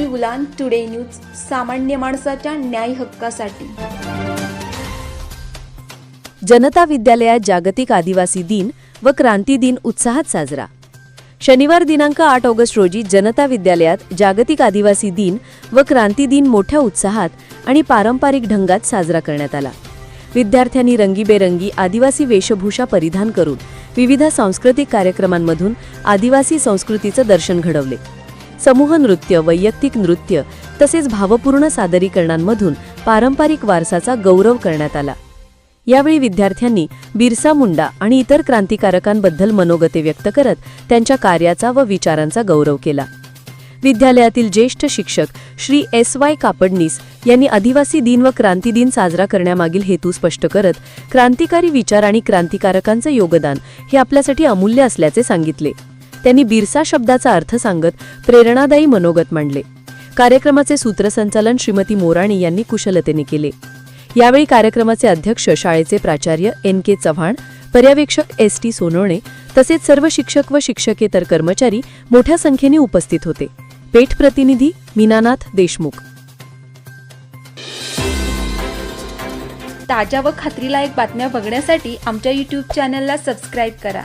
Rahul गुलान today news सामान्य माणसाच्या न्याय हक्कासाठी. जनता विद्यालयात जागतिक आदिवासी दिन व क्रांती दिन उत्साहात साजरा. शनिवार दिनांक आठ ऑगस्ट रोजी जनता विद्यालयात जागतिक आदिवासी दिन व क्रांती दिन मोठ्या उत्साहात आणि पारंपरिक ढंगात साजरा करण्यात आला. विद्यार्थ्यांनी रंगीबेरंगी आदिवासी वेशभूषा परिधान करून विविध सांस्कृतिक कार्यक्रमांमधून आदिवासी संस्कृतीचं दर्शन घडवले. समूह नृत्य वैयक्तिक नृत्य तसेच भावपूर्ण सादरीकरणांमधून पारंपरिक वारसाचा गौरव करण्यात आला. यावेळी विद्यार्थ्यांनी बिरसा मुंडा आणि इतर क्रांतिकारकांबद्दल मनोगते व्यक्त करत त्यांच्या कार्याचा व विचारांचा गौरव केला. विद्यालयातील ज्येष्ठ शिक्षक श्री एस वाय कापडनीस यांनी आदिवासी दिन व क्रांती दिन साजरा करण्यामागील हेतू स्पष्ट करत क्रांतिकारी विचार आणि क्रांतिकारकांचं योगदान हे आपल्यासाठी अमूल्य असल्याचे सांगितले. त्यांनी बिरसा शब्दाचा अर्थ सांगत प्रेरणादायी मनोगत मांडले. कार्यक्रमाचे सूत्रसंचालन श्रीमती मोराणी यांनी कुशलतेने केले. यावेळी कार्यक्रमाचे अध्यक्ष शाळेचे प्राचार्य एन के चव्हाण पर्यवेक्षक एस टी सोनवणे तसेच सर्व शिक्षक व शिक्षकेतर कर्मचारी मोठ्या संख्येने उपस्थित होते. पेठ प्रतिनिधी मीनानाथ देशमुख. ताज्या व खात्रीलायक बातम्या बघण्यासाठी आमच्या यूट्यूब चॅनलला सबस्क्राईब करा.